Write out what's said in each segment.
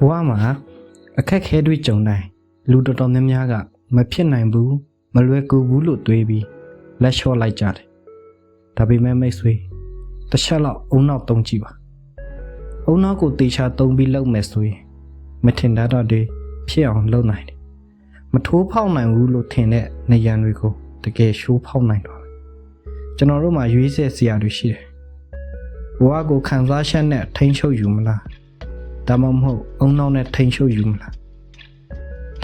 ဘဝမှာအခက်ခဲတွေကြုံတိုင်းလူတော်တော်များများကမဖြစ်နိုင်ဘူးမလွယ်ကူဘူးလို့တွေးပြီးလက်လျှော့လိုက်ကြတယ်ဒါပေမဲ့မိတ်ဆွေတစ်ချက်လောက်အုံနောက်တုံးကြည့်ပါအုံနောက်ကိုတေချာတုံးပြီးလုပ်မယ်ဆိုရင်မထင်တတ်တော့တွေဖြစ်အောင်လုပ်နိုင်တယ်မထိုးဖောက်နိုင်ဘူးလို့ထင်တဲ့နေရန်တွေကိုတကယ်ရှိုးဖောက်နိုင်တော့တယ်ကျွန်တော်တို့မှာရွေးဆက်စရာတွေရှိတယ်ဘဝကိုခံစားချက်နဲ့ထိန်းချုပ်ယူမလား ဒါမှမဟုတ်အုံနောက်နဲ့ထိန်ရှုပ်ယူမလား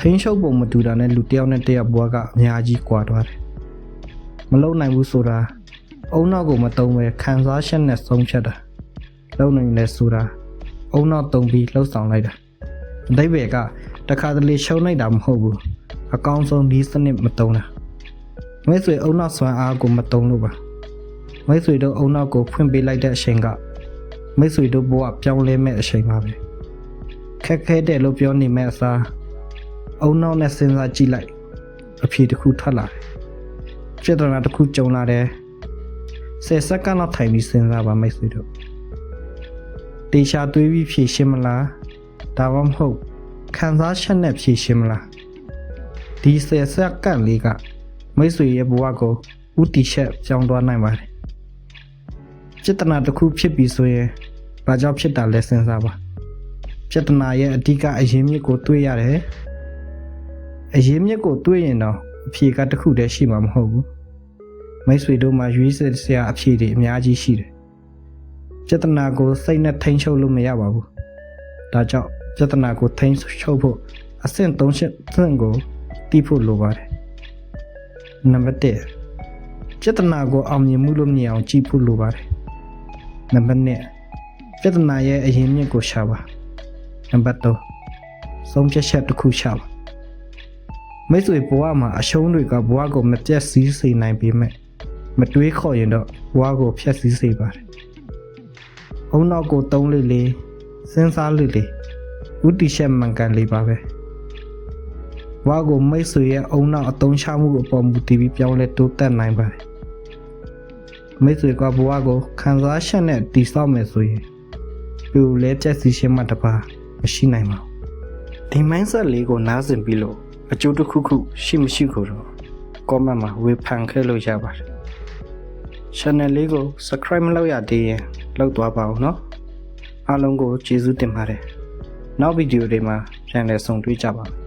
ထိန်ရှုပ်ပုံမတူတာနဲ့လူတစ်ယောက်နဲ့တစ်ယောက်ဘွားကအများကြီးကွာသွားတယ်မလုံနိုင်ဘူးဆိုတာအုံနောက်ကိုမတုံးပဲခံစားချက်နဲ့ဆုံးဖြတ်တာလုံနိုင်လဲဆိုတာအုံနောက်တုံးပြီးလှုပ်ဆောင်လိုက်တာအတိတ်ဘယ်ကတခါတလေရှုံးလိုက်တာမဟုတ်ဘူးအကောင်းဆုံးဒီစနစ်မတုံးတာမိတ်ဆွေအုံနောက်ဆွမ်းအားကိုမတုံးလို့ပါမိတ်ဆွေတို့အုံနောက်ကိုဖွင့်ပေးလိုက်တဲ့အချိန်ကမိတ်ဆွေတို့ဘဝပြောင်းလဲမဲ့အချိန်ပါပဲ ခက်ခဲတယ်လို့ပြောနေမဲ့အစားအုံနောက်နဲ့စဉ်းစားကြည့်လိုက်အဖြေတစ်ခုထွက်လာတယ်ပြဿနာတစ်ခုကြုံလာတယ်ဆယ်စက္ကန့်လောက်ထိုင်ပြီးစဉ်းစားပါမိတ်ဆွေတို့တေချာတွေးပြီးဖြေရှင်းမလားဒါမှမဟုတ်ခံစားချက်နဲ့ဖြေရှင်းမလားဒီဆယ်စက္ကန့်လေးကမိတ်ဆွေရဲ့ဘဝကိုဥတီချက်ပြောင်းသွားနိုင်ပါတယ်ပြဿနာတစ်ခုဖြစ်ပြီဆိုရင်ဘာကြောင့်ဖြစ်တာလဲစဉ်းစားပါ ပြဿနာရဲ့အဓိကအရင်းမြစ်ကိုတွေးရတယ်အရင်းမြစ်ကိုတွေးရင်တော့အဖြေကတစ်ခုတည်းရှိမှာမဟုတ်ဘူးမိတ်ဆွေတို့မှာရွေးစစရာအဖြေတွေအများကြီးရှိတယ်ပြဿနာကိုစိတ်နဲ့ထိန်းချုပ်လို့မရပါဘူးဒါကြောင့်ပြဿနာကိုထိန်းချုပ်ဖို့အဆင့်၃ချက်သင်ကိုတီးဖို့လိုပါတယ်နံပါတ်1ပြဿနာကိုအောင်မြင်မှုလို့မြင်အောင်ကြည့်ဖို့လိုပါတယ်နံပါတ်2ပြဿနာရဲ့အရင်မြစ်ကိုရှာပါ နံပါတ်3ဆုံးဖြတ်ချက်တစ်ခုရှာပါမိတ်ဆွေဘဝမှာအရှုံးတွေကဘဝကိုမပြတ်စည်းစေနိုင်ပေမဲ့မတွေးခေါ်ရင်တော့ဘဝကိုဖျက်ဆီးစေပါတယ်အုံနောက်ကိုတုံးလေးလေးစဉ်းစားလေးလေးဥတီချက်မှန်ကန်လေးပါပဲဘဝကိုမိတ်ဆွေရဲ့အုံနောက်အတုံးချမှုအပေါ်မူတည်ပြီးပြောင်းလဲတိုးတက်နိုင်ပါတယ်မိတ်ဆွေကဘဝကိုခံစားချက်နဲ့တည်ဆောက်မယ်ဆိုရင်ပြိုလဲချက်စီရှင်းမှတပါ မရှိနိုင်ပါဘူးဒီ mindset လေးကိုနားဆင်ပြီးလို့အကျိုးတစ်ခုခုရှိမရှိကိုတော့ comment မှာဝေဖန်ခဲ့လို့ရပါတယ် channel လေးကို subscribe မလုပ်ရသေးရင်လုပ်သွားပါဦးเนาะအားလုံးကိုကျေးဇူးတင်ပါတယ်နောက်ဗီဒီယိုတွေမှာပြန်လည်ဆုံတွေ့ကြပါမယ်